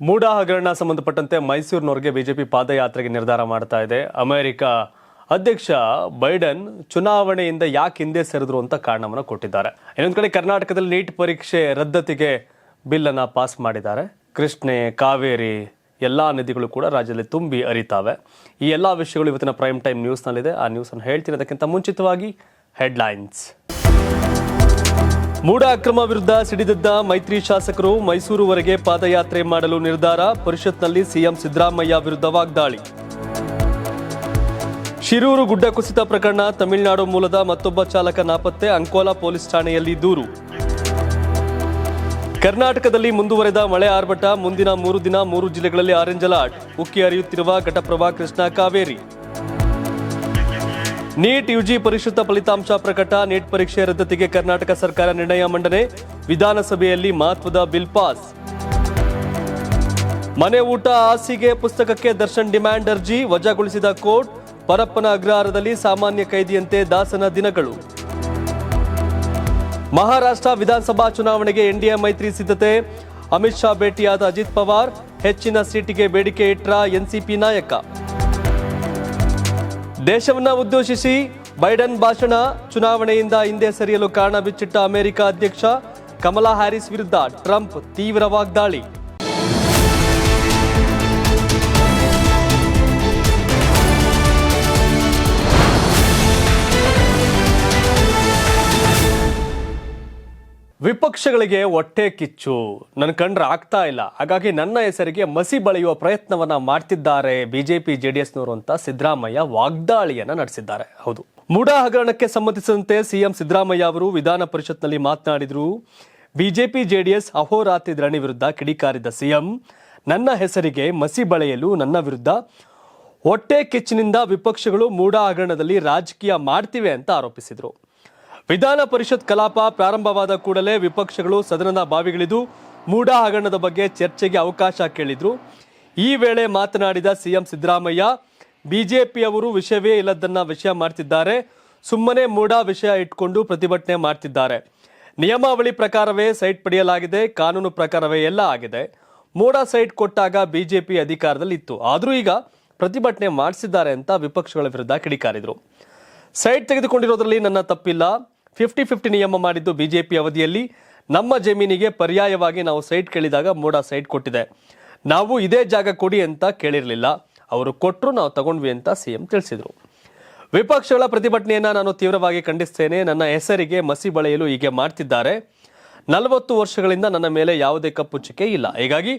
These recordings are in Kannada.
ಮೂಡ ಹಗರಣ ಸಂಬಂಧಪಟ್ಟಂತೆ ಮೈಸೂರಿನವರಿಗೆ ಬಿಜೆಪಿ ಪಾದಯಾತ್ರೆಗೆ ನಿರ್ಧಾರ ಮಾಡ್ತಾ ಇದೆ. ಅಮೆರಿಕ ಅಧ್ಯಕ್ಷ ಬೈಡನ್ ಚುನಾವಣೆಯಿಂದ ಯಾಕೆ ಹಿಂದೆ ಸರಿದ್ರು ಅಂತ ಕಾರಣವನ್ನು ಕೊಟ್ಟಿದ್ದಾರೆ. ಇನ್ನೊಂದು ಕಡೆ ಕರ್ನಾಟಕದಲ್ಲಿ ನೀಟ್ ಪರೀಕ್ಷೆ ರದ್ದತಿಗೆ ಬಿಲ್ ಅನ್ನ ಪಾಸ್ ಮಾಡಿದ್ದಾರೆ. ಕೃಷ್ಣೆ, ಕಾವೇರಿ ಎಲ್ಲಾ ನದಿಗಳು ಕೂಡ ರಾಜ್ಯದಲ್ಲಿ ತುಂಬಿ ಅರಿತಾವೆ. ಈ ಎಲ್ಲಾ ವಿಷಯಗಳು ಇವತ್ತಿನ ಪ್ರೈಮ್ ಟೈಮ್ ನ್ಯೂಸ್ನಲ್ಲಿದೆ. ಆ ನ್ಯೂಸ್ ಅನ್ನು ಹೇಳ್ತಿರೋದಕ್ಕಿಂತ ಮುಂಚಿತವಾಗಿ ಹೆಡ್ಲೈನ್ಸ್. ಮೂಡ ಅಕ್ರಮ ವಿರುದ್ಧ ಸಿಡಿದಿದ್ದ ಮೈತ್ರಿ ಶಾಸಕರು ಮೈಸೂರುವರೆಗೆ ಪಾದಯಾತ್ರೆ ಮಾಡಲು ನಿರ್ಧಾರ, ಪರಿಷತ್ನಲ್ಲಿ ಸಿಎಂ ಸಿದ್ದರಾಮಯ್ಯ ವಿರುದ್ಧ ವಾಗ್ದಾಳಿ. ಶಿರೂರು ಗುಡ್ಡ ಕುಸಿತ ಪ್ರಕರಣ ತಮಿಳುನಾಡು ಮೂಲದ ಮತ್ತೊಬ್ಬ ಚಾಲಕ ನಾಪತ್ತೆ, ಅಂಕೋಲಾ ಪೊಲೀಸ್ ಠಾಣೆಯಲ್ಲಿ ದೂರು. ಕರ್ನಾಟಕದಲ್ಲಿ ಮುಂದುವರೆದ ಮಳೆ ಆರ್ಭಟ, ಮುಂದಿನ ಮೂರು ದಿನ ಮೂರು ಜಿಲ್ಲೆಗಳಲ್ಲಿ ಆರೆಂಜ್ ಅಲರ್ಟ್. ಉಕ್ಕಿ ಹರಿಯುತ್ತಿರುವ ಘಟಪ್ರಭಾ ಕೃಷ್ಣ ಕಾವೇರಿ. ನೀಟ್ ಯುಜಿ ಪರಿಷ್ಕೃತ ಫಲಿತಾಂಶ ಪ್ರಕಟ, ನೀಟ್ ಪರೀಕ್ಷೆ ರದ್ದತಿಗೆ ಕರ್ನಾಟಕ ಸರ್ಕಾರ ನಿರ್ಣಯ ಮಂಡನೆ, ವಿಧಾನಸಭೆಯಲ್ಲಿ ಮಹತ್ವದ ಬಿಲ್ ಪಾಸ್. ಮನೆ ಊಟ, ಹಾಸಿಗೆ ಪುಸ್ತಕಕ್ಕೆ ದರ್ಶನ್ ಡಿಮ್ಯಾಂಡ್ ಅರ್ಜಿ, ವಜಾಗೊಳಿಸಿದ ಕೋರ್ಟ್, ಪರಪ್ಪನ ಅಗ್ರಹಾರದಲ್ಲಿ ಸಾಮಾನ್ಯ ಕೈದಿಯಂತೆ ದಾಸನ ದಿನಗಳು. ಮಹಾರಾಷ್ಟ್ರ ವಿಧಾನಸಭಾ ಚುನಾವಣೆಗೆ ಎನ್ಡಿಎ ಮೈತ್ರಿ ಸಿದ್ಧತೆ, ಅಮಿತ್ ಶಾ ಭೇಟಿಯಾದ ಅಜಿತ್ ಪವಾರ್, ಹೆಚ್ಚಿನ ಸೀಟಿಗೆ ಬೇಡಿಕೆ ಇಟ್ರ ಎನ್ಸಿಪಿ ನಾಯಕ. ದೇಶವನ್ನ ಉದ್ದೇಶಿಸಿ ಬೈಡನ್ ಭಾಷಣ ಚುನಾವಣೆಯಿಂದ ಹಿಂದೆ ಸರಿಯಲು ಕಾರಣ ಬಿಚ್ಚಿಟ್ಟ ಅಮೆರಿಕ ಅಧ್ಯಕ್ಷ ಕಮಲಾ ಹ್ಯಾರಿಸ್ ವಿರುದ್ಧ ಟ್ರಂಪ್ ತೀವ್ರ ವಾಗ್ದಾಳಿ. ವಿಪಕ್ಷಗಳಿಗೆ ಹೊಟ್ಟೆ ಕಿಚ್ಚು. ನನ್ನ ಕಂಡ್ರೆ ಆಗ್ತಾ ಇಲ್ಲ. ಹಾಗಾಗಿ ನನ್ನ ಹೆಸರಿಗೆ ಮಸಿ ಬಳಿಯುವ ಪ್ರಯತ್ನವನ್ನ ಮಾಡ್ತಿದ್ದಾರೆ ಬಿಜೆಪಿ, ಜೆಡಿಎಸ್ನವರು ಅಂತ ಸಿದ್ದರಾಮಯ್ಯ ವಾಗ್ದಾಳಿಯನ್ನ ನಡೆಸಿದ್ದಾರೆ. ಹೌದು. ಮೂಡಾ ಹಗರಣಕ್ಕೆ ಸಂಬಂಧಿಸಿದಂತೆ ಸಿಎಂ ಸಿದ್ದರಾಮಯ್ಯ ಅವರು ವಿಧಾನ ಪರಿಷತ್ನಲ್ಲಿ ಮಾತನಾಡಿದ್ರು, ಬಿಜೆಪಿ, ಜೆಡಿಎಸ್ ಅಹೋರಾತ್ರಿ ಧರಣಿ ವಿರುದ್ಧ ಕಿಡಿಕಾರಿದ ಸಿಎಂ, ನನ್ನ ಹೆಸರಿಗೆ ಮಸಿ ಬಳೆಯಲು ನನ್ನ ವಿರುದ್ಧ ಹೊಟ್ಟೆ ಕಿಚ್ಚಿನಿಂದ ವಿಪಕ್ಷಗಳು ಮೂಡಾ ಹಗರಣದಲ್ಲಿ ರಾಜಕೀಯ ಮಾಡ್ತಿವೆ ಅಂತ ಆರೋಪಿಸಿದರು. ವಿಧಾನ ಪರಿಷತ್ ಕಲಾಪ ಪ್ರಾರಂಭವಾದ ಕೂಡಲೇ ವಿಪಕ್ಷಗಳು ಸದನದ ಬಾವಿಗಿಳಿದು ಮೂಡಾ ಹಗರಣದ ಬಗ್ಗೆ ಚರ್ಚೆಗೆ ಅವಕಾಶ ಕೇಳಿದ್ರು. ಈ ವೇಳೆ ಮಾತನಾಡಿದ ಸಿಎಂ ಸಿದ್ದರಾಮಯ್ಯ, ಬಿಜೆಪಿಯವರು ವಿಷಯವೇ ಇಲ್ಲದನ್ನ ವಿಷಯ ಮಾಡ್ತಿದ್ದಾರೆ. ಸುಮ್ಮನೆ ಮೂಡಾ ವಿಷಯ ಇಟ್ಕೊಂಡು ಪ್ರತಿಭಟನೆ ಮಾಡ್ತಿದ್ದಾರೆ. ನಿಯಮಾವಳಿ ಪ್ರಕಾರವೇ ಸೈಟ್ ಪಡೆಯಲಾಗಿದೆ, ಕಾನೂನು ಪ್ರಕಾರವೇ ಎಲ್ಲ ಆಗಿದೆ. ಮೂಡಾ ಸೈಟ್ ಕೊಟ್ಟಾಗ ಬಿಜೆಪಿ ಅಧಿಕಾರದಲ್ಲಿ ಇತ್ತು ಆದರೂ ಈಗ ಪ್ರತಿಭಟನೆ ಮಾಡಿಸಿದ್ದಾರೆ ಅಂತ ವಿಪಕ್ಷಗಳ ವಿರುದ್ಧ ಕಿಡಿಕಾರಿದರು. ಸೈಟ್ ತೆಗೆದುಕೊಂಡಿರೋದ್ರಲ್ಲಿ ನನ್ನ ತಪ್ಪಿಲ್ಲ. ಫಿಫ್ಟಿ ಫಿಫ್ಟಿ ನಿಯಮ ಮಾಡಿದ್ದು ಬಿಜೆಪಿ ಅವಧಿಯಲ್ಲಿ ನಮ್ಮ ಜಮೀನಿಗೆ ಪರ್ಯಾಯವಾಗಿ ನಾವು ಸೈಟ್ ಕೇಳಿದಾಗ ಮೋಡ ಸೈಟ್ ಕೊಟ್ಟಿದೆ. ನಾವು ಇದೇ ಜಾಗ ಕೊಡಿ ಅಂತ ಕೇಳಿರಲಿಲ್ಲ. ಅವರು ಕೊಟ್ಟರು ನಾವು ತಗೊಂಡ್ವಿ ಅಂತ ಸಿಎಂ ತಿಳಿಸಿದರು. ವಿಪಕ್ಷಗಳ ಪ್ರತಿಭಟನೆಯನ್ನು ನಾನು ತೀವ್ರವಾಗಿ ಖಂಡಿಸ್ತೇನೆ. ನನ್ನ ಹೆಸರಿಗೆ ಮಸಿ ಬಳೆಯಲು ಹೀಗೆ ಮಾಡ್ತಿದ್ದಾರೆ. ನಲವತ್ತು ವರ್ಷಗಳಿಂದ ನನ್ನ ಮೇಲೆ ಯಾವುದೇ ಕಪ್ಪುಚ್ಚಿಕೆ ಇಲ್ಲ. ಹೀಗಾಗಿ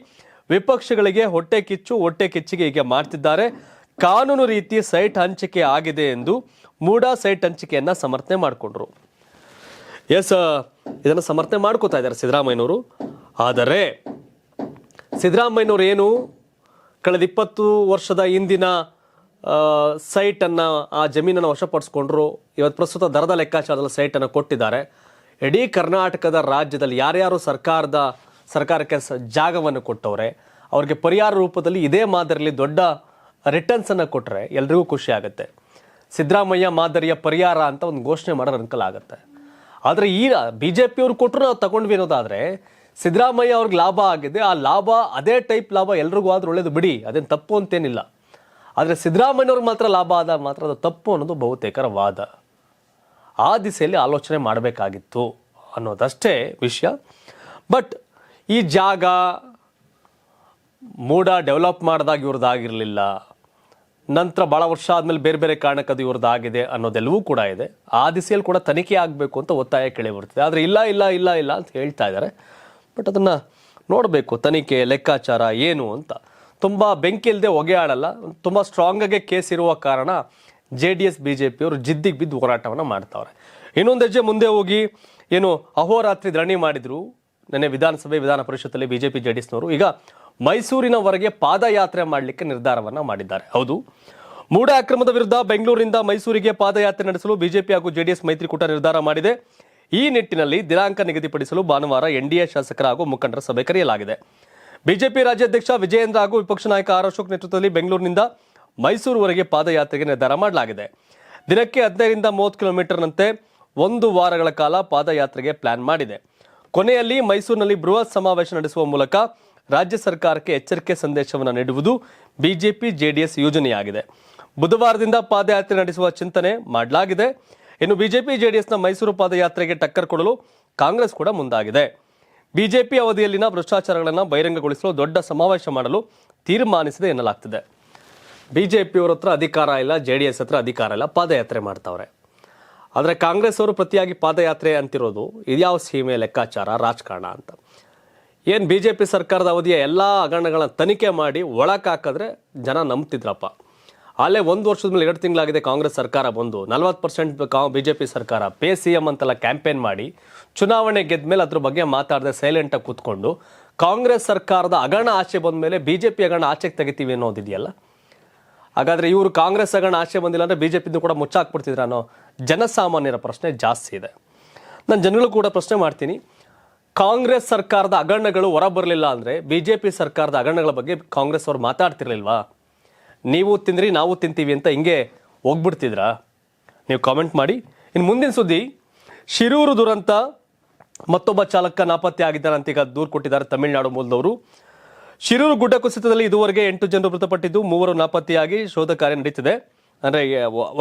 ವಿಪಕ್ಷಗಳಿಗೆ ಹೊಟ್ಟೆ ಕಿಚ್ಚು, ಹೊಟ್ಟೆ ಕಿಚ್ಚಿಗೆ ಹೀಗೆ ಮಾಡ್ತಿದ್ದಾರೆ. ಕಾನೂನು ರೀತಿ ಸೈಟ್ ಹಂಚಿಕೆ ಆಗಿದೆ ಎಂದು ಮೂಡಾ ಸೈಟ್ ಹಂಚಿಕೆಯನ್ನು ಸಮರ್ಥನೆ ಮಾಡಿಕೊಂಡ್ರು. ಎಸ್ ಇದನ್ನು ಸಮರ್ಥನೆ ಮಾಡ್ಕೋತಾ ಇದ್ದಾರೆ ಸಿದ್ದರಾಮಯ್ಯನವರು. ಆದರೆ, ಸಿದ್ದರಾಮಯ್ಯನವರು ಏನು ಕಳೆದ ಇಪ್ಪತ್ತು ವರ್ಷದ ಹಿಂದಿನ ಸೈಟನ್ನು, ಆ ಜಮೀನನ್ನು ವಶಪಡಿಸ್ಕೊಂಡ್ರು. ಇವತ್ತು ಪ್ರಸ್ತುತ ದರದ ಲೆಕ್ಕಾಚಾರದಲ್ಲಿ ಸೈಟನ್ನು ಕೊಟ್ಟಿದ್ದಾರೆ. ಇಡೀ ಕರ್ನಾಟಕದ ರಾಜ್ಯದಲ್ಲಿ ಯಾರ್ಯಾರು ಸರ್ಕಾರದ, ಸರ್ಕಾರಕ್ಕೆ ಸ, ಜಾಗವನ್ನು ಕೊಟ್ಟವ್ರೆ, ಅವ್ರಿಗೆ ಪರಿಹಾರ ರೂಪದಲ್ಲಿ ಇದೇ ಮಾದರಿಯಲ್ಲಿ ದೊಡ್ಡ ರಿಟರ್ನ್ಸನ್ನು ಕೊಟ್ಟರೆ ಎಲ್ರಿಗೂ ಖುಷಿ ಆಗುತ್ತೆ. ಸಿದ್ದರಾಮಯ್ಯ ಮಾದರಿಯ ಪರಿಹಾರ ಅಂತ ಒಂದು ಘೋಷಣೆ ಮಾಡೋದು ಅನುಕೂಲ ಆಗುತ್ತೆ. ಆದರೆ ಈ ಬಿ ಜೆ ಪಿಯವ್ರು ಕೊಟ್ಟರು ನಾವು ತಗೊಂಡ್ವಿ ಅನ್ನೋದಾದರೆ ಸಿದ್ದರಾಮಯ್ಯ ಅವ್ರಿಗೆ ಲಾಭ ಆಗಿದೆ. ಆ ಲಾಭ ಅದೇ ಟೈಪ್ ಲಾಭ ಎಲ್ರಿಗೂ ಆದ್ರೂ ಒಳ್ಳೇದು ಬಿಡಿ. ಅದೇನು ತಪ್ಪು ಅಂತೇನಿಲ್ಲ. ಆದರೆ ಸಿದ್ದರಾಮಯ್ಯವ್ರಿಗೆ ಮಾತ್ರ ಲಾಭ ಆದಾಗ ಮಾತ್ರ ಅದು ತಪ್ಪು ಅನ್ನೋದು ಬಹುತೇಕರ ವಾದ ಆ ದಿಸೆಯಲ್ಲಿ ಆಲೋಚನೆ ಮಾಡಬೇಕಾಗಿತ್ತು ಅನ್ನೋದಷ್ಟೇ ವಿಷಯ. ಬಟ್ ಈ ಜಾಗ ಮೂಡ ಡೆವಲಪ್ ಮಾಡಿದಾಗ ಇವ್ರದ್ದಾಗಿರಲಿಲ್ಲ. ನಂತರ ಭಾಳ ವರ್ಷ ಆದಮೇಲೆ ಬೇರೆ ಬೇರೆ ಕಾರಣಕ್ಕೆ ಅದು ಇವ್ರದ್ದಾಗಿದೆ ಅನ್ನೋದೆಲ್ಲವೂ ಕೂಡ ಇದೆ. ಆ ದಿಸೆಯಲ್ಲಿ ಕೂಡ ತನಿಖೆ ಆಗಬೇಕು ಅಂತ ಒತ್ತಾಯ ಕೇಳಿ ಬರ್ತಿದೆ. ಆದರೆ ಇಲ್ಲ ಇಲ್ಲ ಇಲ್ಲ ಇಲ್ಲ ಅಂತ ಹೇಳ್ತಾ ಇದ್ದಾರೆ. ಬಟ್ ಅದನ್ನು ನೋಡಬೇಕು, ತನಿಖೆ, ಲೆಕ್ಕಾಚಾರ ಏನು ಅಂತ. ತುಂಬ ಬೆಂಕಿ ಇಲ್ಲದೆ ಹೊಗೆ ಆಡಲ್ಲ ತುಂಬ ಸ್ಟ್ರಾಂಗಾಗೆ ಕೇಸ್ ಇರುವ ಕಾರಣ J D S, B J ಪಿಯವರು ಜಿದ್ದಿಗೆ ಬಿದ್ದು ಹೋರಾಟವನ್ನು ಮಾಡ್ತಾವ್ರೆ. ಇನ್ನೊಂದು ಹೆಜ್ಜೆ ಮುಂದೆ ಹೋಗಿ ಏನು ಅಹೋರಾತ್ರಿ ಧರಣಿ ಮಾಡಿದರು. ನೆನ್ನೆ ವಿಧಾನಸಭೆ, ವಿಧಾನ ಪರಿಷತ್ತಲ್ಲಿ ಪಿ, ಜೆ ಡಿ ಎಸ್ನವರು. ಈಗ ಮೈಸೂರಿನವರೆಗೆ ಪಾದಯಾತ್ರೆ ಮಾಡಲಿಕ್ಕೆ ನಿರ್ಧಾರವನ್ನು ಮಾಡಿದ್ದಾರೆ. ಹೌದು. ಮೂಡ ಅಕ್ರಮದ ವಿರುದ್ಧ ಬೆಂಗಳೂರಿನಿಂದ ಮೈಸೂರಿಗೆ ಪಾದಯಾತ್ರೆ ನಡೆಸಲು ಬಿಜೆಪಿ ಹಾಗೂ ಜೆಡಿಎಸ್ ಮೈತ್ರಿಕೂಟ ನಿರ್ಧಾರ ಮಾಡಿದೆ. ಈ ನಿಟ್ಟಿನಲ್ಲಿ ದಿನಾಂಕ ನಿಗದಿಪಡಿಸಲು ಭಾನುವಾರ ಎನ್ಡಿಎ ಶಾಸಕರ ಹಾಗೂ ಮುಖಂಡರ ಸಭೆ ಕರೆಯಲಾಗಿದೆ. ಬಿಜೆಪಿ ರಾಜ್ಯಾಧ್ಯಕ್ಷ ವಿಜಯೇಂದ್ರ ಹಾಗೂ ವಿಪಕ್ಷ ನಾಯಕ ಆರ್ ಅಶೋಕ್ ನೇತೃತ್ವದಲ್ಲಿ ಬೆಂಗಳೂರಿನಿಂದ ಮೈಸೂರುವರೆಗೆ ಪಾದಯಾತ್ರೆಗೆ ನಿರ್ಧಾರ ಮಾಡಲಾಗಿದೆ. ದಿನಕ್ಕೆ ಹದಿನೈದರಿಂದ ಮೂವತ್ತು ಕಿಲೋಮೀಟರ್ನಂತೆ ಒಂದು ವಾರಗಳ ಕಾಲ ಪಾದಯಾತ್ರೆಗೆ ಪ್ಲಾನ್ ಮಾಡಿದೆ. ಕೊನೆಯಲ್ಲಿ ಮೈಸೂರಿನಲ್ಲಿ ಬೃಹತ್ ಸಮಾವೇಶ ನಡೆಸುವ ಮೂಲಕ ರಾಜ್ಯ ಸರ್ಕಾರಕ್ಕೆ ಎಚ್ಚರಿಕೆ ಸಂದೇಶವನ್ನು ನೀಡುವುದು ಬಿಜೆಪಿ ಜೆಡಿಎಸ್ ಯೋಜನೆಯಾಗಿದೆ. ಬುಧವಾರದಿಂದ ಪಾದಯಾತ್ರೆ ನಡೆಸುವ ಚಿಂತನೆ ಮಾಡಲಾಗಿದೆ. ಇನ್ನು ಬಿಜೆಪಿ ಜೆಡಿಎಸ್ನ ಮೈಸೂರು ಪಾದಯಾತ್ರೆಗೆ ಟಕ್ಕರ್ ಕೊಡಲು ಕಾಂಗ್ರೆಸ್ ಕೂಡ ಮುಂದಾಗಿದೆ. ಬಿಜೆಪಿ ಅವಧಿಯಲ್ಲಿನ ಭ್ರಷ್ಟಾಚಾರಗಳನ್ನು ಬಹಿರಂಗಗೊಳಿಸಲು ದೊಡ್ಡ ಸಮಾವೇಶ ಮಾಡಲು ತೀರ್ಮಾನಿಸಿದೆ ಎನ್ನಲಾಗ್ತಿದೆ. ಬಿಜೆಪಿಯವ್ರ ಹತ್ರ ಅಧಿಕಾರ ಇಲ್ಲ ಜೆ ಡಿ ಎಸ್ ಹತ್ರ ಅಧಿಕಾರ ಇಲ್ಲ, ಪಾದಯಾತ್ರೆ ಮಾಡ್ತವ್ರೆ. ಆದರೆ ಕಾಂಗ್ರೆಸ್ ಅವರು ಪ್ರತಿಯಾಗಿ ಪಾದಯಾತ್ರೆ ಅಂತಿರೋದು ಇದ್ಯಾವ ಸೀಮೆ ಲೆಕ್ಕಾಚಾರ, ರಾಜಕಾರಣ ಅಂತ. ಏನು ಬಿ ಜೆ ಪಿ ಸರ್ಕಾರದ ಅವಧಿಯ ಎಲ್ಲ ಹಗರಣಗಳನ್ನ ತನಿಖೆ ಮಾಡಿ ಒಳಕ್ಕೆ ಹಾಕಿದ್ರೆ ಜನ ನಂಬ್ತಿದ್ರಪ್ಪ. ಅಲ್ಲೇ ಒಂದು ವರ್ಷದ ಮೇಲೆ ಎರಡು ತಿಂಗಳಾಗಿದೆ ಕಾಂಗ್ರೆಸ್ ಸರ್ಕಾರ ಬಂದು. ನಲ್ವತ್ತು ಪರ್ಸೆಂಟ್ ಬಿ ಜೆ ಪಿ ಸರ್ಕಾರ ಪೇ ಸಿ ಎಂ ಅಂತೆಲ್ಲ ಕ್ಯಾಂಪೇನ್ ಮಾಡಿ ಚುನಾವಣೆ ಗೆದ್ದ ಮೇಲೆ ಅದ್ರ ಬಗ್ಗೆ ಮಾತಾಡದೆ ಸೈಲೆಂಟಾಗಿ ಕೂತ್ಕೊಂಡು ಕಾಂಗ್ರೆಸ್ ಸರ್ಕಾರದ ಹಗರಣ ಆಚೆ ಬಂದ ಮೇಲೆ ಬಿ ಜೆ ಪಿ ಹಗರಣ ಆಚೆಗೆ ತೆಗಿತೀವಿ ಅನ್ನೋದಿದೆಯಲ್ಲ? ಹಾಗಾದರೆ ಇವರು ಕಾಂಗ್ರೆಸ್ ಹಗರಣ ಆಚೆ ಬಂದಿಲ್ಲ ಅಂದರೆ ಬಿ ಜೆ ಪಿಯಿಂದ ಕೂಡ ಮುಚ್ಚಾಕ್ಬಿಡ್ತಿದ್ರು ಅನ್ನೋ ಜನಸಾಮಾನ್ಯರ ಪ್ರಶ್ನೆ ಜಾಸ್ತಿ ಇದೆ. ನಾನು ಜನಗಳು ಕೂಡ ಪ್ರಶ್ನೆ ಮಾಡ್ತೀನಿ. ಕಾಂಗ್ರೆಸ್ ಸರ್ಕಾರದ ಹಗರಣಗಳು ಹೊರ ಬರಲಿಲ್ಲ ಜೆ ಪಿ ಸರ್ಕಾರದ ಹಗರಣಗಳ ಬಗ್ಗೆ ಕಾಂಗ್ರೆಸ್ ಅವರು ಮಾತಾಡ್ತಿರ್ಲಿಲ್ವಾ? ನೀವು ತಿಂದ್ರಿ, ನಾವು ತಿಂತೀವಿ ಅಂತ ಹಿಂಗೆ ಹೋಗ್ಬಿಡ್ತಿದ್ರಾ? ನೀವು ಕಾಮೆಂಟ್ ಮಾಡಿ. ಇನ್ನು ಮುಂದಿನ ಸುದ್ದಿ, ಶಿರೂರು ದುರಂತ, ಮತ್ತೊಬ್ಬ ಚಾಲಕ ನಾಪತ್ತೆ ಆಗಿದ್ದಾರೆ ಅಂತ ಈಗ ದೂರು ಕೊಟ್ಟಿದ್ದಾರೆ ತಮಿಳುನಾಡು ಮೂಲದವರು. ಶಿರೂರು ಗುಡ್ಡ ಕುಸಿತದಲ್ಲಿ ಇದುವರೆಗೆ ಎಂಟು ಜನರು ಮೃತಪಟ್ಟಿದ್ದು, ಮೂವರು ನಾಪತ್ತೆಯಾಗಿ ಶೋಧ ಕಾರ್ಯ ನಡೀತಿದೆ. ಅಂದರೆ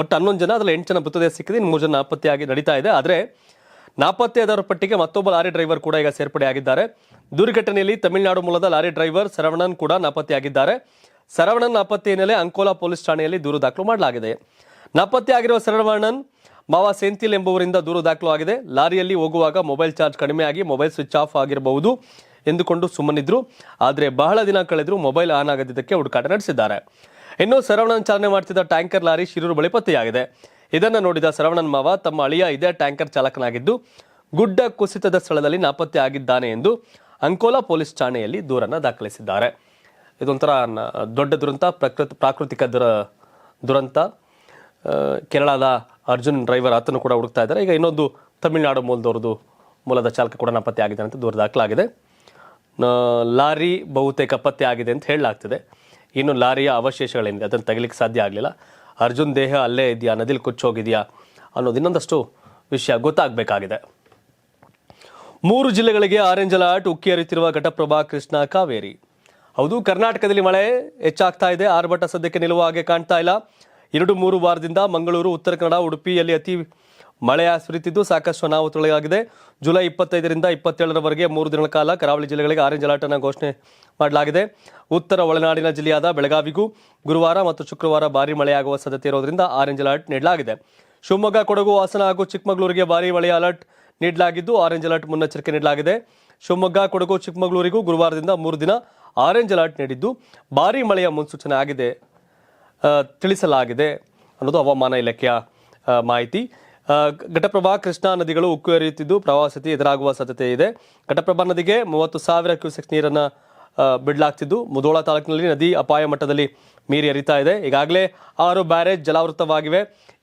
ಒಟ್ಟು ಹನ್ನೊಂದು ಜನ, ಅದರಲ್ಲಿ ಎಂಟು ಜನ ಮೃತದೇಹ ಸಿಕ್ಕಿದೆ, ಇನ್ನು ಮೂರು ಜನ ನಾಪತ್ತೆಯಾಗಿ ನಡೀತಾ ಇದೆ. ಆದರೆ ನಾಪತ್ತೆಯಾದವರ ಪಟ್ಟಿಗೆ ಮತ್ತೊಬ್ಬ ಲಾರಿ ಡ್ರೈವರ್ ಕೂಡ ಈಗ ಸೇರ್ಪಡೆಯಾಗಿದ್ದಾರೆ ದುರ್ಘಟನೆಯಲ್ಲಿ ತಮಿಳುನಾಡು ಮೂಲದ ಲಾರಿ ಡ್ರೈವರ್ ಸರವಣನ್ ಕೂಡ ನಾಪತ್ತೆಯಾಗಿದ್ದಾರೆ. ಸರವಣನ್ ನಾಪತ್ತೆ ಹಿನ್ನೆಲೆ ಅಂಕೋಲಾ ಪೊಲೀಸ್ ಠಾಣೆಯಲ್ಲಿ ದೂರು ದಾಖಲು ಮಾಡಲಾಗಿದೆ. ನಾಪತ್ತೆಯಾಗಿರುವ ಸರವಣನ್ ಮಾವ ಸೆಂಥಿಲ್ ಎಂಬುವರಿಂದ ದೂರು ದಾಖಲು ಆಗಿದೆ. ಲಾರಿಯಲ್ಲಿ ಹೋಗುವಾಗ ಮೊಬೈಲ್ ಚಾರ್ಜ್ ಕಡಿಮೆಯಾಗಿ ಮೊಬೈಲ್ ಸ್ವಿಚ್ ಆಫ್ ಆಗಿರಬಹುದು ಎಂದುಕೊಂಡು ಸುಮ್ಮನಿದ್ರು. ಆದರೆ ಬಹಳ ದಿನ ಕಳೆದರೂ ಮೊಬೈಲ್ ಆನ್ ಆಗದಿದ್ದಕ್ಕೆ ಹುಡುಕಾಟ ನಡೆಸಿದ್ದಾರೆ. ಇನ್ನು ಸರವಣನ್ ಚಾಲನೆ ಮಾಡ್ತಿದ್ದ ಟ್ಯಾಂಕರ್ ಲಾರಿ ಶಿರೂರು ಬಳಿ ಪತ್ತೆಯಾಗಿದೆ. ಇದನ್ನು ನೋಡಿದ ಶರವಣನ್ ಮಾವ, ತಮ್ಮ ಅಳಿಯ ಇದೇ ಟ್ಯಾಂಕರ್ ಚಾಲಕನಾಗಿದ್ದು, ಗುಡ್ಡ ಕುಸಿತದ ಸ್ಥಳದಲ್ಲಿ ನಾಪತ್ತೆ ಆಗಿದ್ದಾನೆ ಎಂದು ಅಂಕೋಲಾ ಪೊಲೀಸ್ ಠಾಣೆಯಲ್ಲಿ ದೂರನ್ನು ದಾಖಲಿಸಿದ್ದಾರೆ. ಇದೊಂಥರ ದೊಡ್ಡ ದುರಂತ, ಪ್ರಕೃತಿ, ಪ್ರಾಕೃತಿಕ ದುರ, ದುರಂತ. ಕೇರಳದ ಅರ್ಜುನ್ ಡ್ರೈವರ್ ಆತನು ಕೂಡ ಹುಡುಕ್ತಾ ಇದ್ದಾರೆ. ಈಗ ಇನ್ನೊಂದು ತಮಿಳುನಾಡು ಮೂಲದವ್ರದ್ದು ಮೂಲದ ಚಾಲಕ ಕೂಡ ನಾಪತ್ತೆ ಆಗಿದೆ ಅಂತ ದೂರ ದಾಖಲಾಗಿದೆ. ಲಾರಿ ಬಹುತೇಕ ಪತ್ತೆ ಆಗಿದೆ ಅಂತ ಹೇಳಲಾಗ್ತಿದೆ. ಇನ್ನು ಲಾರಿಯ ಅವಶೇಷಗಳೇನಿದೆ ಅದನ್ನು ತೆಗಿಲಿಕ್ಕೆ ಸಾಧ್ಯ ಆಗಲಿಲ್ಲ. ಅರ್ಜುನ್ ದೇಹ ಅಲ್ಲೇ ಇದೆಯಾ? ನದಿಲಿ ಕುಚ್ಚೋಗಿದೆಯಾ? ಅನ್ನೋದು ಇನ್ನೊಂದಷ್ಟು ವಿಷಯ ಗೊತ್ತಾಗಬೇಕಾಗಿದೆ. ಮೂರು ಜಿಲ್ಲೆಗಳಿಗೆ ಆರೆಂಜ್ ಅಲರ್ಟ್ ಉಕ್ಕಿ ಹರಿಯುತ್ತಿರುವ ಘಟಪ್ರಭಾ ಕೃಷ್ಣ ಕಾವೇರಿ. ಹೌದು, ಕರ್ನಾಟಕದಲ್ಲಿ ಮಳೆ ಹೆಚ್ಚಾಗ್ತಾ ಇದೆ. ಆರ್ಭಟ ಸದ್ಯಕ್ಕೆ ನಿಲ್ಲುವ ಹಾಗೆ ಕಾಣ್ತಾ ಇಲ್ಲ. ಎರಡು ಮೂರು ವಾರದಿಂದ ಮಂಗಳೂರು, ಉತ್ತರ ಕನ್ನಡ, ಉಡುಪಿಯಲ್ಲಿ ಅತಿ ಮಳೆ ಸುರಿತಿದ್ದು ಸಾಕಷ್ಟು ಅನಾಹುತಗಳಾಗಿದೆ. ಜುಲೈ ಇಪ್ಪತ್ತೈದರಿಂದ ಇಪ್ಪತ್ತೇಳರವರೆಗೆ ಮೂರು ದಿನಗಳ ಕಾಲ ಕರಾವಳಿ ಜಿಲ್ಲೆಗಳಿಗೆ ಆರೆಂಜ್ ಅಲರ್ಟ್ ಅನ್ನು ಘೋಷಣೆ ಮಾಡಲಾಗಿದೆ. ಉತ್ತರ ಒಳನಾಡಿನ ಜಿಲ್ಲೆಯಾದ ಬೆಳಗಾವಿಗೂ ಗುರುವಾರ ಮತ್ತು ಶುಕ್ರವಾರ ಭಾರಿ ಮಳೆಯಾಗುವ ಸಾಧ್ಯತೆ ಇರೋದರಿಂದ ಆರೆಂಜ್ ಅಲರ್ಟ್ ನೀಡಲಾಗಿದೆ. ಶಿವಮೊಗ್ಗ, ಕೊಡಗು, ಹಾಸನ ಹಾಗೂ ಚಿಕ್ಕಮಗಳೂರಿಗೆ ಭಾರಿ ಮಳೆಯ ಅಲರ್ಟ್ ನೀಡಲಾಗಿದ್ದು ಆರೆಂಜ್ ಅಲರ್ಟ್ ಮುನ್ನೆಚ್ಚರಿಕೆ ನೀಡಲಾಗಿದೆ. ಶಿವಮೊಗ್ಗ, ಕೊಡಗು, ಚಿಕ್ಕಮಗಳೂರಿಗೂ ಗುರುವಾರದಿಂದ ಮೂರು ದಿನ ಆರೆಂಜ್ ಅಲರ್ಟ್ ನೀಡಿದ್ದು ಭಾರಿ ಮಳೆಯ ಮುನ್ಸೂಚನೆ ಆಗಿದೆ ತಿಳಿಸಲಾಗಿದೆ ಅನ್ನೋದು ಹವಾಮಾನ ಇಲಾಖೆಯ ಮಾಹಿತಿ. ಘಟಪ್ರಭಾ ಕೃಷ್ಣಾ ನದಿಗಳು ಉಕ್ಕು ಹರಿಯುತ್ತಿದ್ದು ಸ್ಥಿತಿ ಎದುರಾಗುವ ಸಾಧ್ಯತೆ ಇದೆ. ಘಟಪ್ರಭಾ ನದಿಗೆ ಮೂವತ್ತು ಸಾವಿರ ಕ್ಯೂಸೆಕ್ ನೀರನ್ನು ಬಿಡಲಾಗ್ತಿದ್ದು. ಮುಧೋಳ ತಾಲೂಕಿನಲ್ಲಿ ನದಿ ಅಪಾಯ ಮಟ್ಟದಲ್ಲಿ ಮೀರಿ ಹರಿತಾ ಇದೆ. ಈಗಾಗಲೇ ಆರು ಬ್ಯಾರೇಜ್ ಜಲಾವೃತವಾಗಿವೆ.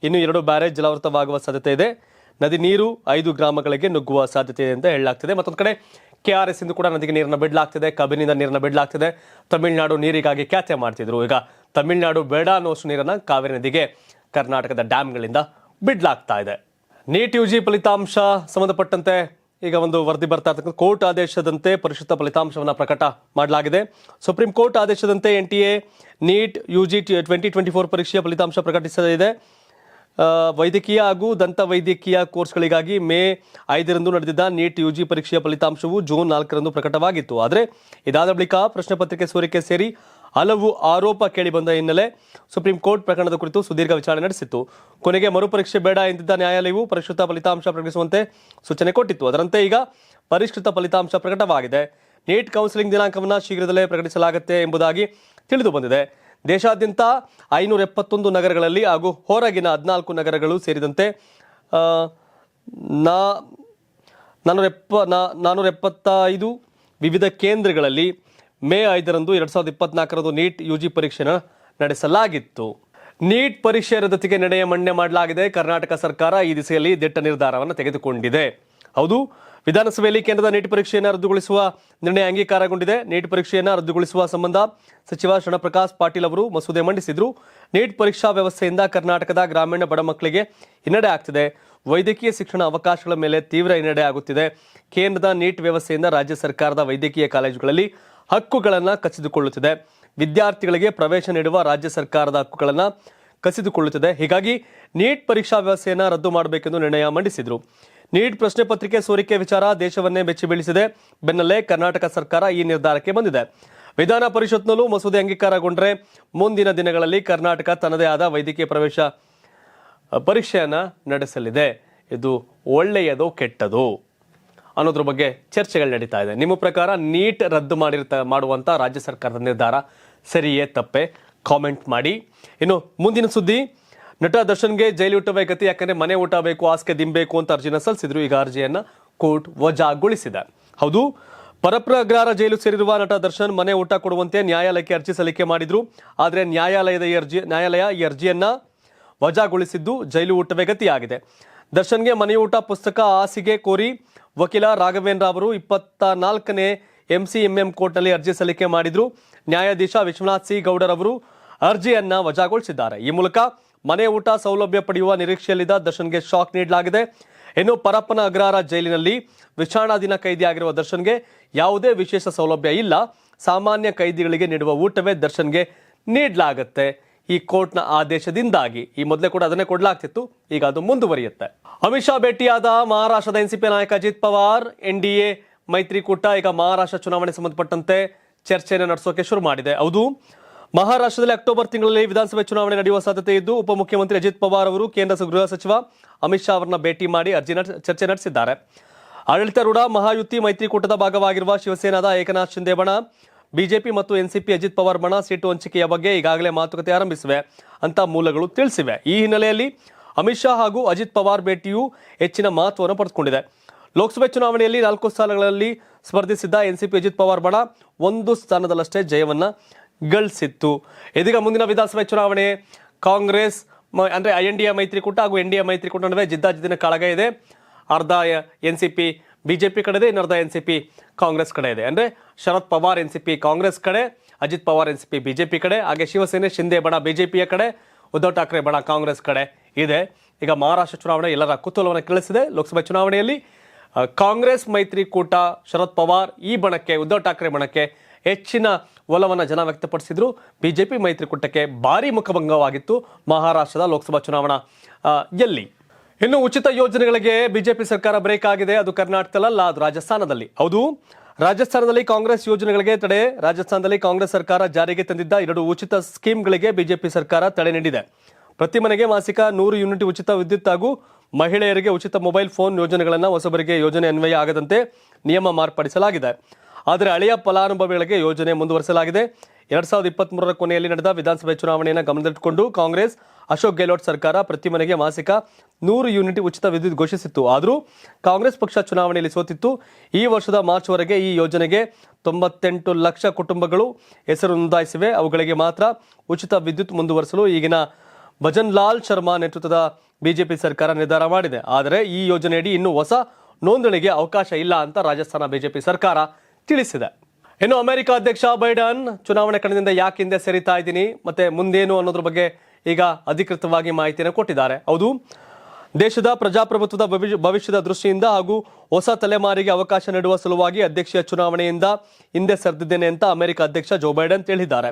ಇನ್ನು ಎರಡು ಬ್ಯಾರೇಜ್ ಜಲಾವೃತವಾಗುವ ಸಾಧ್ಯತೆ ಇದೆ. ನದಿ ನೀರು ಐದು ಗ್ರಾಮಗಳಿಗೆ ನುಗ್ಗುವ ಸಾಧ್ಯತೆ ಇದೆ ಅಂತ ಹೇಳಲಾಗ್ತಿದೆ. ಮತ್ತೊಂದು ಕಡೆ ಕೆ ಆರ್ ಎಸ್ ಇಂದ ಕೂಡ ನದಿಗೆ ನೀರನ್ನು ಬಿಡಲಾಗ್ತಿದೆ. ಕಬಿನಿಂದ ನೀರನ್ನು ಬಿಡಲಾಗ್ತಿದೆ. ತಮಿಳುನಾಡು ನೀರಿಗಾಗಿ ಖ್ಯಾತೆ ಮಾಡ್ತಿದ್ರು. ಈಗ ತಮಿಳುನಾಡು ಬೇಡ ಅನ್ನೋಷ್ಟು ನೀರನ್ನು ಕಾವೇರಿ ನದಿಗೆ ಕರ್ನಾಟಕದ ಡ್ಯಾಮ್ಗಳಿಂದ ಬಿಡಲಾಗ್ತಾ ಇದೆ. ನೀಟ್ ಯು ಜಿ ಫಲಿತಾಂಶ ಸಂಬಂಧಪಟ್ಟಂತೆ ಈಗ ಒಂದು ವರದಿ ಬರ್ತಾ ಇರ್ತಕ್ಕಂಥ ಕೋರ್ಟ್ ಆದೇಶದಂತೆ ಪರಿಶುದ್ಧ ಫಲಿತಾಂಶವನ್ನು ಪ್ರಕಟ ಮಾಡಲಾಗಿದೆ. ಸುಪ್ರೀಂ ಕೋರ್ಟ್ ಆದೇಶದಂತೆ N T A NEET U G twenty twenty four ಪರೀಕ್ಷೆಯ ಫಲಿತಾಂಶ ಪ್ರಕಟಿಸಲಿದೆ. ವೈದ್ಯಕೀಯ ಹಾಗೂ ದಂತ ವೈದ್ಯಕೀಯ ಕೋರ್ಸ್ಗಳಿಗಾಗಿ ಮೇ ಐದರಂದು ನಡೆದಿದ್ದ ನೀಟ್ ಯು ಜಿ ಪರೀಕ್ಷೆಯ ಫಲಿತಾಂಶವು ಜೂನ್ ನಾಲ್ಕರಂದು ಪ್ರಕಟವಾಗಿತ್ತು. ಆದರೆ ಇದಾದ ಬಳಿಕ ಪ್ರಶ್ನೆ ಪತ್ರಿಕೆ ಸೋರಿಕೆ ಸೇರಿ ಹಲವು ಆರೋಪ ಕೇಳಿಬಂದ ಹಿನ್ನೆಲೆ ಸುಪ್ರೀಂ ಕೋರ್ಟ್ ಪ್ರಕರಣದ ಕುರಿತು ಸುದೀರ್ಘ ವಿಚಾರಣೆ ನಡೆಸಿತ್ತು. ಕೊನೆಗೆ ಮರುಪರೀಕ್ಷೆ ಬೇಡ ಎಂದಿದ್ದ ನ್ಯಾಯಾಲಯವು ಪರಿಷ್ಕೃತ ಫಲಿತಾಂಶ ಪ್ರಕಟಿಸುವಂತೆ ಸೂಚನೆ ಕೊಟ್ಟಿತ್ತು. ಅದರಂತೆ ಈಗ ಪರಿಷ್ಕೃತ ಫಲಿತಾಂಶ ಪ್ರಕಟವಾಗಿದೆ. ನೀಟ್ ಕೌನ್ಸಿಲಿಂಗ್ ದಿನಾಂಕವನ್ನು ಶೀಘ್ರದಲ್ಲೇ ಪ್ರಕಟಿಸಲಾಗುತ್ತೆ ಎಂಬುದಾಗಿ ತಿಳಿದು ಬಂದಿದೆ ದೇಶಾದ್ಯಂತ ಐನೂರ ಎಪ್ಪತ್ತೊಂದು ನಗರಗಳಲ್ಲಿ ಹಾಗೂ ಹೊರಗಿನ ಹದಿನಾಲ್ಕು ನಗರಗಳು ಸೇರಿದಂತೆ ನಾ ನಾನ್ನೂರ ಎಪ್ಪ, ನಾ- ನಾನ್ನೂರ ಎಪ್ಪತ್ತೈದು ವಿವಿಧ ಕೇಂದ್ರಗಳಲ್ಲಿ ಮೇ ಐದರಂದು ಎರಡು ಸಾವಿರದ ಇಪ್ಪತ್ನಾಲ್ಕರಂದು ನೀಟ್ ಯು ಜಿ ಪರೀಕ್ಷೆನ ನಡೆಸಲಾಗಿತ್ತು. ನೀಟ್ ಪರೀಕ್ಷೆ ರದ್ದತಿಗೆ ನಡೆಯ ಮಂಡನೆ ಮಾಡಲಾಗಿದೆ. ಕರ್ನಾಟಕ ಸರ್ಕಾರ ಈ ದಿಸೆಯಲ್ಲಿ ದಿಟ್ಟ ನಿರ್ಧಾರವನ್ನು ತೆಗೆದುಕೊಂಡಿದೆ. ಹೌದು, ವಿಧಾನಸಭೆಯಲ್ಲಿ ಕೇಂದ್ರದ ನೀಟ್ ಪರೀಕ್ಷೆಯನ್ನು ರದ್ದುಗೊಳಿಸುವ ನಿರ್ಣಯ ಅಂಗೀಕಾರಗೊಂಡಿದೆ. ನೀಟ್ ಪರೀಕ್ಷೆಯನ್ನು ರದ್ದುಗೊಳಿಸುವ ಸಂಬಂಧ ಸಚಿವ ಶರಣಪ್ರಕಾಶ್ ಪಾಟೀಲ್ ಅವರು ಮಸೂದೆ ಮಂಡಿಸಿದ್ರು. ನೀಟ್ ಪರೀಕ್ಷಾ ವ್ಯವಸ್ಥೆಯಿಂದ ಕರ್ನಾಟಕದ ಗ್ರಾಮೀಣ ಬಡ ಮಕ್ಕಳಿಗೆ ಹಿನ್ನಡೆ ಆಗ್ತಿದೆ. ವೈದ್ಯಕೀಯ ಶಿಕ್ಷಣ ಅವಕಾಶಗಳ ಮೇಲೆ ತೀವ್ರ ಹಿನ್ನಡೆ ಆಗುತ್ತಿದೆ. ಕೇಂದ್ರದ ನೀಟ್ ವ್ಯವಸ್ಥೆಯಿಂದ ರಾಜ್ಯ ಸರ್ಕಾರದ ವೈದ್ಯಕೀಯ ಕಾಲೇಜುಗಳಲ್ಲಿ ಹಕ್ಕುಗಳನ್ನು ಕಸಿದುಕೊಳ್ಳುತ್ತಿದೆ. ವಿದ್ಯಾರ್ಥಿಗಳಿಗೆ ಪ್ರವೇಶ ನೀಡುವ ರಾಜ್ಯ ಸರ್ಕಾರದ ಹಕ್ಕುಗಳನ್ನು ಕಸಿದುಕೊಳ್ಳುತ್ತಿದೆ. ಹೀಗಾಗಿ ನೀಟ್ ಪರೀಕ್ಷಾ ವ್ಯವಸ್ಥೆಯನ್ನು ರದ್ದು ಮಾಡಬೇಕೆಂದು ನಿರ್ಣಯ ಮಂಡಿಸಿದರು. ನೀಟ್ ಪ್ರಶ್ನೆ ಪತ್ರಿಕೆ ಸೋರಿಕೆ ವಿಚಾರ ದೇಶವನ್ನೇ ಬೆಚ್ಚಿ ಬೀಳಿಸಿದೆ. ಬೆನ್ನಲ್ಲೇ ಕರ್ನಾಟಕ ಸರ್ಕಾರ ಈ ನಿರ್ಧಾರಕ್ಕೆ ಬಂದಿದೆ. ವಿಧಾನ ಪರಿಷತ್ನಲ್ಲೂ ಮಸೂದೆ ಅಂಗೀಕಾರಗೊಂಡರೆ ಮುಂದಿನ ದಿನಗಳಲ್ಲಿ ಕರ್ನಾಟಕ ತನ್ನದೇ ಆದ ವೈದ್ಯಕೀಯ ಪ್ರವೇಶ, ಪರೀಕ್ಷೆಯನ್ನು ನಡೆಸಲಿದೆ. ಇದು ಒಳ್ಳೆಯದು ಕೆಟ್ಟದೋ? ಅನ್ನೋದ್ರ ಬಗ್ಗೆ ಚರ್ಚೆಗಳು ನಡೀತಾ ಇದೆ. ನಿಮ್ಮ ಪ್ರಕಾರ ನೀಟ್ ರದ್ದು ಮಾಡಿರ್ತ, ಮಾಡುವಂತ ರಾಜ್ಯ ಸರ್ಕಾರದ ನಿರ್ಧಾರ ಸರಿಯೇ ತಪ್ಪೆ? ಕಾಮೆಂಟ್ ಮಾಡಿ. ಇನ್ನು ಮುಂದಿನ ಸುದ್ದಿ. ನಟ ದರ್ಶನ್ಗೆ ಜೈಲು ಊಟವೇ ಗತಿ ಯಾಕಂದ್ರೆ ಮನೆ ಊಟ ಬೇಕು ಆಸ್ಕೆ ದಿಂಬೇಕು ಅಂತ ಅರ್ಜಿನ ಸಲ್ಲಿಸಿದ್ರು. ಈಗ ಅರ್ಜಿಯನ್ನ ಕೋರ್ಟ್ ವಜಾಗೊಳಿಸಿದೆ. ಹೌದು ಪರಪ್ರಗ್ರಹಾರ ಜೈಲು ಸೇರಿರುವ ನಟ ದರ್ಶನ್ ಮನೆ ಊಟ ಕೊಡುವಂತೆ ನ್ಯಾಯಾಲಯಕ್ಕೆ ಅರ್ಜಿ ಸಲ್ಲಿಕೆ ಮಾಡಿದ್ರು. ಆದರೆ ನ್ಯಾಯಾಲಯದ ಈ ಅರ್ಜಿ, ನ್ಯಾಯಾಲಯ ಈ ಅರ್ಜಿಯನ್ನ ವಜಾಗೊಳಿಸಿದ್ದು ಜೈಲು ಊಟವೇ ಗತಿಯಾಗಿದೆ ದರ್ಶನ್ಗೆ ಮನೆಯೂಟ ಪುಸ್ತಕ, ಹಾಸಿಗೆ ಕೋರಿ ವಕೀಲ ರಾಘವೇಂದ್ರ ಅವರು ಇಪ್ಪತ್ತ ನಾಲ್ಕನೇ ಎಂಸಿಎಂಎಂ ಕೋರ್ಟ್ನಲ್ಲಿ ಅರ್ಜಿ ಸಲ್ಲಿಕೆ ಮಾಡಿದ್ರು. ನ್ಯಾಯಾಧೀಶ ವಿಶ್ವನಾಥ್ ಸಿ ಗೌಡರವರು ಅರ್ಜಿಯನ್ನ ವಜಾಗೊಳಿಸಿದ್ದಾರೆ. ಈ ಮೂಲಕ ಮನೆ ಊಟ ಸೌಲಭ್ಯ ಪಡೆಯುವ ನಿರೀಕ್ಷೆಯಲ್ಲಿದ್ದ ದರ್ಶನ್ಗೆ ಶಾಕ್ ನೀಡಲಾಗಿದೆ. ಇನ್ನು ಪರಪ್ಪನ ಅಗ್ರಹಾರ ಜೈಲಿನಲ್ಲಿ ವಿಚಾರಣಾಧೀನ ಕೈದಿಯಾಗಿರುವ ದರ್ಶನ್ಗೆ ಯಾವುದೇ ವಿಶೇಷ ಸೌಲಭ್ಯ ಇಲ್ಲ. ಸಾಮಾನ್ಯ ಕೈದಿಗಳಿಗೆ ನೀಡುವ ಊಟವೇ ದರ್ಶನ್ಗೆ ನೀಡಲಾಗುತ್ತೆ. ಈ ಕೋರ್ಟ್ನ ಆದೇಶದಿಂದಾಗಿ ಈ ಮೊದಲೇ ಕೂಡ ಅದನ್ನೇ ಕೊಡಲಾಗ್ತಿತ್ತು, ಈಗ ಅದು ಮುಂದುವರಿಯುತ್ತೆ. ಅಮಿತ್ ಶಾ ಭೇಟಿಯಾದ ಮಹಾರಾಷ್ಟ್ರದ ಎನ್ಸಿಪಿ ನಾಯಕ Ajit Pawar N D A ಮೈತ್ರಿಕೂಟ, ಈಗ ಮಹಾರಾಷ್ಟ್ರ ಚುನಾವಣೆ ಸಂಬಂಧಪಟ್ಟಂತೆ ಚರ್ಚೆಯನ್ನು ನಡೆಸೋಕೆ ಶುರು ಮಾಡಿದೆ. ಹೌದು, ಮಹಾರಾಷ್ಟ್ರದಲ್ಲಿ ಅಕ್ಟೋಬರ್ ತಿಂಗಳಲ್ಲಿ ವಿಧಾನಸಭೆ ಚುನಾವಣೆ ನಡೆಯುವ ಸಾಧ್ಯತೆ ಇದ್ದು, ಉಪಮುಖ್ಯಮಂತ್ರಿ ಅಜಿತ್ ಪವಾರ್ ಅವರು ಕೇಂದ್ರ ಗೃಹ ಸಚಿವ ಅಮಿತ್ ಶಾ ಅವರನ್ನ ಭೇಟಿ ಮಾಡಿ ಅರ್ಜಿ ಚರ್ಚೆ ನಡೆಸಿದ್ದಾರೆ. ಆಡಳಿತಾರೂಢ ಮಹಾಯುತಿ ಮೈತ್ರಿಕೂಟದ ಭಾಗವಾಗಿರುವ ಶಿವಸೇನಾದ ಏಕನಾಥ್ ಶಿಂದೆ ಬಿಜೆಪಿ ಮತ್ತು ಎನ್ಸಿಪಿ ಅಜಿತ್ ಪವಾರ್ ಬಣ ಸೀಟು ಹಂಚಿಕೆಯ ಬಗ್ಗೆ ಈಗಾಗಲೇ ಮಾತುಕತೆ ಆರಂಭಿಸಿವೆ ಅಂತ ಮೂಲಗಳು ತಿಳಿಸಿವೆ. ಈ ಹಿನ್ನೆಲೆಯಲ್ಲಿ ಅಮಿತ್ ಶಾ ಹಾಗೂ ಅಜಿತ್ ಪವಾರ್ ಭೇಟಿಯು ಹೆಚ್ಚಿನ ಮಹತ್ವವನ್ನು ಪಡೆದುಕೊಂಡಿದೆ. ಲೋಕಸಭೆ ಚುನಾವಣೆಯಲ್ಲಿ ನಾಲ್ಕು ಸ್ಥಾನಗಳಲ್ಲಿ ಸ್ಪರ್ಧಿಸಿದ್ದ ಎನ್ಸಿಪಿ ಅಜಿತ್ ಪವಾರ್ ಬಣ ಒಂದು ಸ್ಥಾನದಲ್ಲಷ್ಟೇ ಜಯವನ್ನ ಗಳಿಸಿತ್ತು. ಇದೀಗ ಮುಂದಿನ ವಿಧಾನಸಭೆ ಚುನಾವಣೆ ಕಾಂಗ್ರೆಸ್ ಮ- ಐ ಎನ್ ಡಿ ಎ ಮೈತ್ರಿಕೂಟ ಹಾಗೂ ಎನ್ ಡಿ ಎ ಮೈತ್ರಿಕೂಟ ನಡುವೆ ಜಿದ್ದಾಜಿದ್ದಿನ ಕಾಳಗ ಇದೆ. ಅರ್ಧ ಎನ್ ಬಿಜೆಪಿ ಕಡೆ ಇದೆ ಇನ್ನರ್ಧ ಎನ್ ಸಿ ಪಿ ಕಾಂಗ್ರೆಸ್ ಕಡೆ ಇದೆ ಅಂದ್ರೆ Sharad Pawar N C P Congress ಕಡೆ, Ajit Pawar N C P BJP ಕಡೆ, ಹಾಗೆ ಶಿವಸೇನೆ ಶಿಂದೆ ಬಣ ಬಿಜೆಪಿಯ ಕಡೆ, ಉದ್ಧವ್ ಠಾಕ್ರೆ ಬಣ ಕಾಂಗ್ರೆಸ್ ಕಡೆ ಇದೆ. ಈಗ ಮಹಾರಾಷ್ಟ್ರ ಚುನಾವಣೆ ಎಲ್ಲರ ಕುತೂಹಲವನ್ನು ಕೇಳಿಸಿದೆ. ಲೋಕಸಭೆ ಚುನಾವಣೆಯಲ್ಲಿ ಕಾಂಗ್ರೆಸ್ ಮೈತ್ರಿಕೂಟ, ಶರದ್ ಪವಾರ್ ಈ ಬಣಕ್ಕೆ, ಉದ್ಧವ್ ಠಾಕ್ರೆ ಬಣಕ್ಕೆ ಹೆಚ್ಚಿನ ಒಲವನ್ನು ಜನ ವ್ಯಕ್ತಪಡಿಸಿದ್ರು. ಬಿಜೆಪಿ ಮೈತ್ರಿಕೂಟಕ್ಕೆ ಭಾರಿ ಮುಖಭಂಗವಾಗಿತ್ತು ಮಹಾರಾಷ್ಟ್ರದ ಲೋಕಸಭಾ ಚುನಾವಣಾ ಎಲ್ಲಿ? ಇನ್ನು ಉಚಿತ ಯೋಜನೆಗಳಿಗೆ ಬಿಜೆಪಿ ಸರ್ಕಾರ ಬ್ರೇಕ್ ಆಗಿದೆ. ಅದು ಕರ್ನಾಟಕದಲ್ಲ ಅದು ರಾಜಸ್ಥಾನದಲ್ಲಿ. ಹೌದು, ರಾಜಸ್ಥಾನದಲ್ಲಿ ಕಾಂಗ್ರೆಸ್ ಯೋಜನೆಗಳಿಗೆ ತಡೆ. ರಾಜಸ್ಥಾನದಲ್ಲಿ ಕಾಂಗ್ರೆಸ್ ಸರ್ಕಾರ ಜಾರಿಗೆ ತಂದಿದ್ದ ಎರಡು ಉಚಿತ ಸ್ಕೀಮ್ಗಳಿಗೆ ಬಿಜೆಪಿ ಸರ್ಕಾರ ತಡೆ ನೀಡಿದೆ. ಪ್ರತಿ ಮನೆಗೆ ಮಾಸಿಕ ನೂರು ಯೂನಿಟ್ ಉಚಿತ ವಿದ್ಯುತ್ ಹಾಗೂ ಮಹಿಳೆಯರಿಗೆ ಉಚಿತ ಮೊಬೈಲ್ ಫೋನ್ ಯೋಜನೆಗಳನ್ನು ಹೊಸಬರಿಗೆ ಯೋಜನೆ ಅನ್ವಯ ಆಗದಂತೆ ನಿಯಮ ಮಾರ್ಪಡಿಸಲಾಗಿದೆ. ಆದರೆ, ಹಳೆಯ ಫಲಾನುಭವಿಗಳಿಗೆ ಯೋಜನೆ ಮುಂದುವರಿಸಲಾಗಿದೆ. ಎರಡ್ ಸಾವಿರದ ಇಪ್ಪತ್ತ್ ಮೂರರ ಕೊನೆಯಲ್ಲಿ ನಡೆದ ವಿಧಾನಸಭೆ ಚುನಾವಣೆಯನ್ನು ಗಮನದಲ್ಲಿಟ್ಟುಕೊಂಡು ಕಾಂಗ್ರೆಸ್ ಅಶೋಕ್ ಗೆಹ್ಲೋಟ್ ಸರ್ಕಾರ ಪ್ರತಿ ಮನೆಗೆ ಮಾಸಿಕ ನೂರು ಯೂನಿಟ್ ಉಚಿತ ವಿದ್ಯುತ್ ಘೋಷಿಸಿತ್ತು. ಆದರೂ ಕಾಂಗ್ರೆಸ್ ಪಕ್ಷ ಚುನಾವಣೆಯಲ್ಲಿ ಸೋತಿತ್ತು. ಈ ವರ್ಷದ ಮಾರ್ಚ್ವರೆಗೆ ಈ ಯೋಜನೆಗೆ ತೊಂಬತ್ತೆಂಟು ಲಕ್ಷ ಕುಟುಂಬಗಳು ಹೆಸರು ನೋಂದಾಯಿಸಿವೆ. ಅವುಗಳಿಗೆ ಮಾತ್ರ ಉಚಿತ ವಿದ್ಯುತ್ ಮುಂದುವರಿಸಲು ಈಗಿನ ಭಜನ್ ಲಾಲ್ ಶರ್ಮಾ ನೇತೃತ್ವದ ಬಿಜೆಪಿ ಸರ್ಕಾರ ನಿರ್ಧಾರ ಮಾಡಿದೆ. ಆದರೆ ಈ ಯೋಜನೆಯಡಿ ಇನ್ನೂ ಹೊಸ ನೋಂದಣಿಗೆ ಅವಕಾಶ ಇಲ್ಲ ಅಂತ ರಾಜಸ್ಥಾನ ಬಿಜೆಪಿ ಸರ್ಕಾರ ತಿಳಿಸಿದೆ. ಇನ್ನು ಅಮೆರಿಕ ಅಧ್ಯಕ್ಷ ಬೈಡನ್ ಚುನಾವಣೆ ಕಣದಿಂದ ಯಾಕೆ ಹಿಂದೆ ಸರಿತಾ ಇದ್ದೀನಿ, ಮತ್ತೆ ಮುಂದೇನು ಅನ್ನೋದ್ರ ಬಗ್ಗೆ ಈಗ ಅಧಿಕೃತವಾಗಿ ಮಾಹಿತಿಯನ್ನು ಕೊಟ್ಟಿದ್ದಾರೆ. ಹೌದು, ದೇಶದ ಪ್ರಜಾಪ್ರಭುತ್ವದ ಭವಿಷ್ಯ- ಭವಿಷ್ಯದ ದೃಷ್ಟಿಯಿಂದ ಹಾಗೂ ಹೊಸ ತಲೆಮಾರಿಗೆ ಅವಕಾಶ ನೀಡುವ ಸಲುವಾಗಿ ಅಧ್ಯಕ್ಷೀಯ ಚುನಾವಣೆಯಿಂದ ಹಿಂದೆ ಸರಿದಿದ್ದೇನೆ ಅಂತ ಅಮೆರಿಕ ಅಧ್ಯಕ್ಷ ಜೋ ಬೈಡನ್ ಹೇಳಿದ್ದಾರೆ.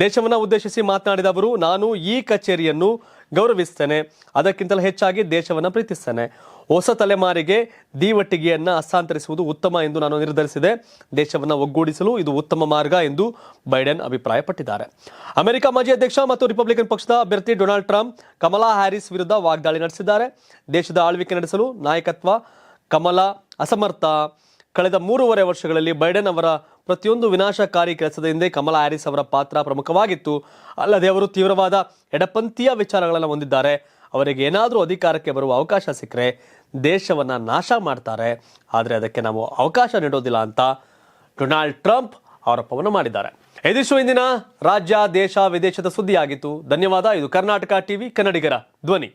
ದೇಶವನ್ನ ಉದ್ದೇಶಿಸಿ ಮಾತನಾಡಿದ ಅವರು, ನಾನು ಈ ಕಚೇರಿಯನ್ನು ಗೌರವಿಸ್ತೇನೆ. ಅದಕ್ಕಿಂತಲೂ ಹೆಚ್ಚಾಗಿ ದೇಶವನ್ನು ಪ್ರೀತಿಸ್ತೇನೆ. ಹೊಸ ತಲೆಮಾರಿಗೆ ದೀವಟ್ಟಿಗೆಯನ್ನು ಹಸ್ತಾಂತರಿಸುವುದು ಉತ್ತಮ ಎಂದು ನಾನು ನಿರ್ಧರಿಸಿದೆ. ದೇಶವನ್ನು ಒಗ್ಗೂಡಿಸಲು ಇದು ಉತ್ತಮ ಮಾರ್ಗ ಎಂದು ಬೈಡೆನ್ ಅಭಿಪ್ರಾಯಪಟ್ಟಿದ್ದಾರೆ. ಅಮೆರಿಕ ಮಾಜಿ ಅಧ್ಯಕ್ಷ ಮತ್ತು ರಿಪಬ್ಲಿಕನ್ ಪಕ್ಷದ ಅಭ್ಯರ್ಥಿ ಡೊನಾಲ್ಡ್ ಟ್ರಂಪ್ ಕಮಲಾ ಹ್ಯಾರಿಸ್ ವಿರುದ್ಧ ವಾಗ್ದಾಳಿ ನಡೆಸಿದ್ದಾರೆ. ದೇಶದ ಆಳ್ವಿಕೆ ನಡೆಸಲು ನಾಯಕತ್ವ ಕಮಲಾ ಅಸಮರ್ಥ. ಕಳೆದ ಮೂರುವರೆ ವರ್ಷಗಳಲ್ಲಿ ಬೈಡೆನ್ ಅವರ ಪ್ರತಿಯೊಂದು ವಿನಾಶಕಾರಿ ಕೆಲಸದ ಹಿಂದೆ ಕಮಲಾ ಹ್ಯಾರಿಸ್ ಅವರ ಪಾತ್ರ ಪ್ರಮುಖವಾಗಿತ್ತು. ಅಲ್ಲದೆ ಅವರು ತೀವ್ರವಾದ ಎಡಪಂಥೀಯ ವಿಚಾರಗಳನ್ನು ಹೊಂದಿದ್ದಾರೆ. ಅವರಿಗೆ ಏನಾದರೂ ಅಧಿಕಾರಕ್ಕೆ ಬರುವ ಅವಕಾಶ ಸಿಕ್ಕರೆ ದೇಶವನ್ನು ನಾಶ ಮಾಡ್ತಾರೆ. ಆದರೆ ಅದಕ್ಕೆ ನಾವು ಅವಕಾಶ ನೀಡೋದಿಲ್ಲ ಅಂತ ಡೊನಾಲ್ಡ್ ಟ್ರಂಪ್ ಆರೋಪವನ್ನು ಮಾಡಿದ್ದಾರೆ. ಇದಿಷ್ಟು ಇಂದಿನ ರಾಜ್ಯ, ದೇಶ, ವಿದೇಶದ ಸುದ್ದಿಯಾಗಿತ್ತು. ಧನ್ಯವಾದ. ಇದು ಕರ್ನಾಟಕ ಟಿವಿ, ಕನ್ನಡಿಗರ ಧ್ವನಿ.